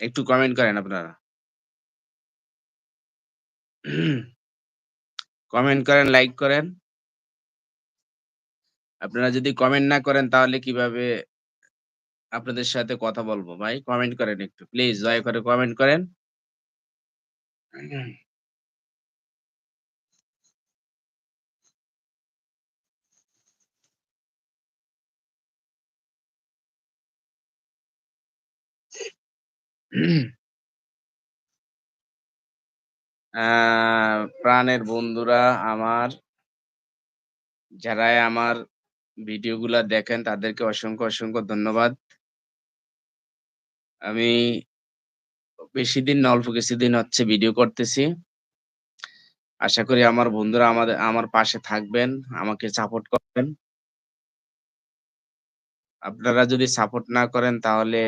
একটু কমেন্ট করেন আপনারা। কমেন্ট করেন, লাইক করেন। আপনারা যদি কমেন্ট না করেন তাহলে কীভাবে আপনাদের সাথে কথা বলব ভাই? কমেন্ট করেন একটু। প্লিজ দয়া করে কমেন্ট করেন। প্রাণের বন্ধুরা আমার যারাই আমার ভিডিওগুলা দেখেন তাদেরকে অসংখ্য, অসংখ্য ধন্যবাদ। আমি বেশিদিন না অল্প কিছুদিন হচ্ছে ভিডিও করতেছি। আশা করি আমার বন্ধুরা আমাদে আমার পাশে থাকবেন, আমাকে সাপোর্ট করবেন। আপনারা যদি সাপোর্ট না করেন তাহলে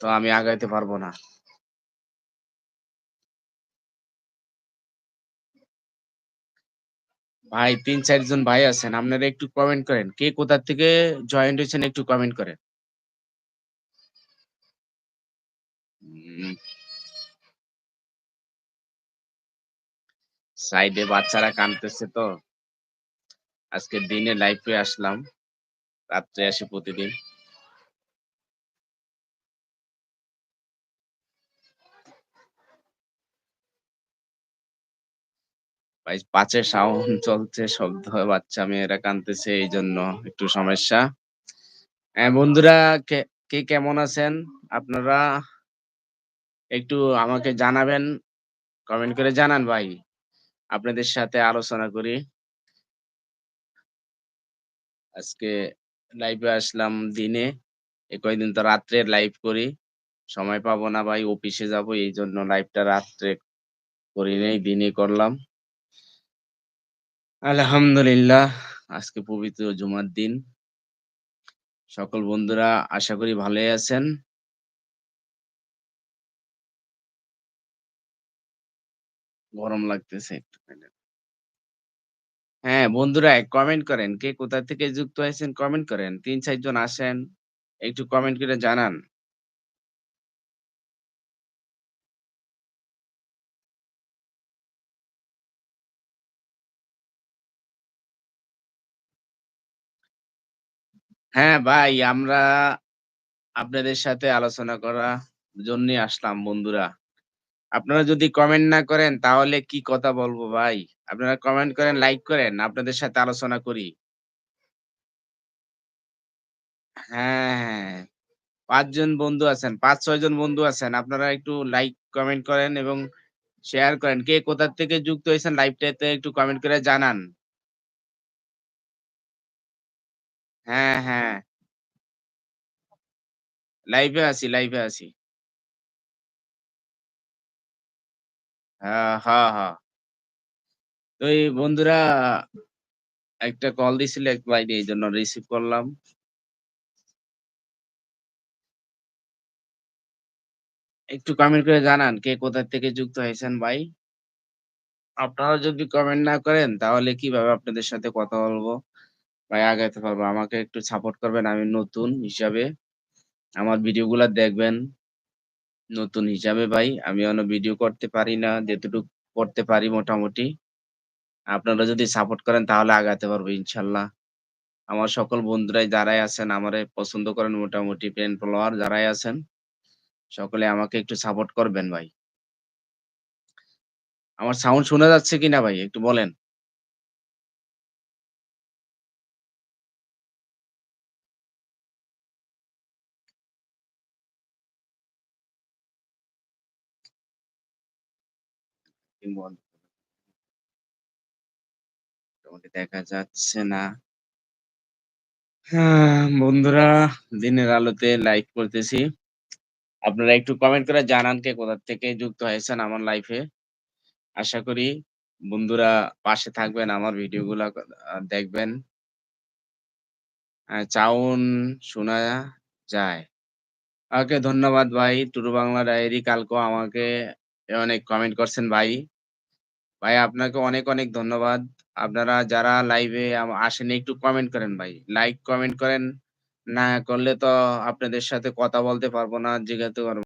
তো আমি আগাইতে পারব না। ভাই, তিন চারজন ভাই আছেন। আপনারা একটু কমেন্ট করেন। কে কোথা থেকে জয়েন্ট হয়েছেন একটু কমেন্ট করেন। সাইডে বাচ্চারা কাঁদতেছে তো। আজকে দিনে লাইভে আসলাম। রাত্রে আসি প্রতিদিন। ভাই পাঁচে সাউন্ড চলছে, শব্দ বাচ্চা মেয়েরা কাঁদতেছে এইজন্য একটু সমস্যা। হ্যাঁ, বন্ধুরা কে কেমন আছেন? আপনারা একটু আমাকে জানাবেন। কমেন্ট করে জানান ভাই। আপনাদের সাথে আলোচনা করি। আজকে লাইভে আসলাম দিনে। এই কয়দিন তো রাত্রে লাইভ করি। সময় পাবো না ভাই অফিসে যাব এইজন্য লাইভটা রাত্রে করি নাই, দিনে করলাম। আলহামদুলিল্লাহ আজকে পবিত্র জুমার দিন। সকল বন্ধুরা আশা করি ভালোই আছেন। গরম লাগতেছে। হ্যাঁ, বন্ধুরা কমেন্ট করেন। কে কোথা থেকে যুক্ত হয়েছেন কমেন্ট করেন। তিন চারজন আসেন। একটু কমেন্ট করে জানান। হ্যাঁ, ভাই আমরা আপনাদের সাথে আলোচনা করার জন্যই আসলাম বন্ধুরা। আপনারা যদি কমেন্ট না করেন তাহলে কি কথা বলব ভাই? আপনারা কমেন্ট করেন, লাইক করেন, আপনাদের সাথে আলোচনা করি। হ্যাঁ, হ্যাঁ। ৫ জন বন্ধু আছেন, ৫-৬ জন বন্ধু আছেন। আপনারা একটু লাইক, কমেন্ট করেন এবং শেয়ার করেন। কে কোথা থেকে যুক্ত হয়েছেন লাইভটাতে একটু কমেন্ট করে জানান। হ্যাঁ, হ্যাঁ। লাইভে আছি, লাইভে আছি। হ্যাঁ, হ্যাঁ, হ্যাঁ। তো এই বন্ধুরা একটা কল দিছিল এক ভাই এইজন্য রিসিভ করলাম। একটু কমেন্ট করে জানান কে কোথা থেকে যুক্ত হয়েছেন ভাই? আপনারা যদি কমেন্ট না করেন তাহলে কীভাবে আপনাদের সাথে কথা বলব? ভাই আগাইতে পারব। আমাকে একটু সাপোর্ট করবেন। আমি নতুন হিসাবে। আমার ভিডিওগুলা দেখবেন। নতুন হিসাবে ভাই আমি অন্য ভিডিও করতে পারি না। যেতটুক করতে পারি মোটামুটি। আপনারা যদি সাপোর্ট করেন তাহলে আগাতে পারব ইনশাআল্লাহ। আমার সকল বন্ধুরাই যারাই আছেন আমারে পছন্দ করেন মোটামুটি ফ্রেন্ড ফলোয়ার যারাই আছেন, সকলে আমাকে একটু সাপোর্ট করবেন ভাই। আমার সাউন্ড শোনা যাচ্ছে কিনা ভাই একটু বলেন? মোটামুটি দেখা যাচ্ছে না। হ্যাঁ, বন্ধুরা দিনের আলোতে লাইভ করতেছি। আপনারা একটু কমেন্ট করে জানান কে কোথা থেকে যুক্ত হয়েছেন আমার লাইভে। আশা করি বন্ধুরা পাশে থাকবেন, আমার ভিডিওগুলা আ দেখবেন। চাউন শোনা যায়। ওকে ধন্যবাদ ভাই। টুরু বাংলা ডায়েরি কালকেও আমাকে অনেক কমেন্ট করছেন ভাই। ভাই আপনাকে অনেক, অনেক ধন্যবাদ। আপনারা যারা লাইভে আসেন একটু কমেন্ট করেন ভাই। লাইক, কমেন্ট করেন। না করলে তো আপনাদের সাথে কথা বলতে পারব না, জিজ্ঞাসা পারব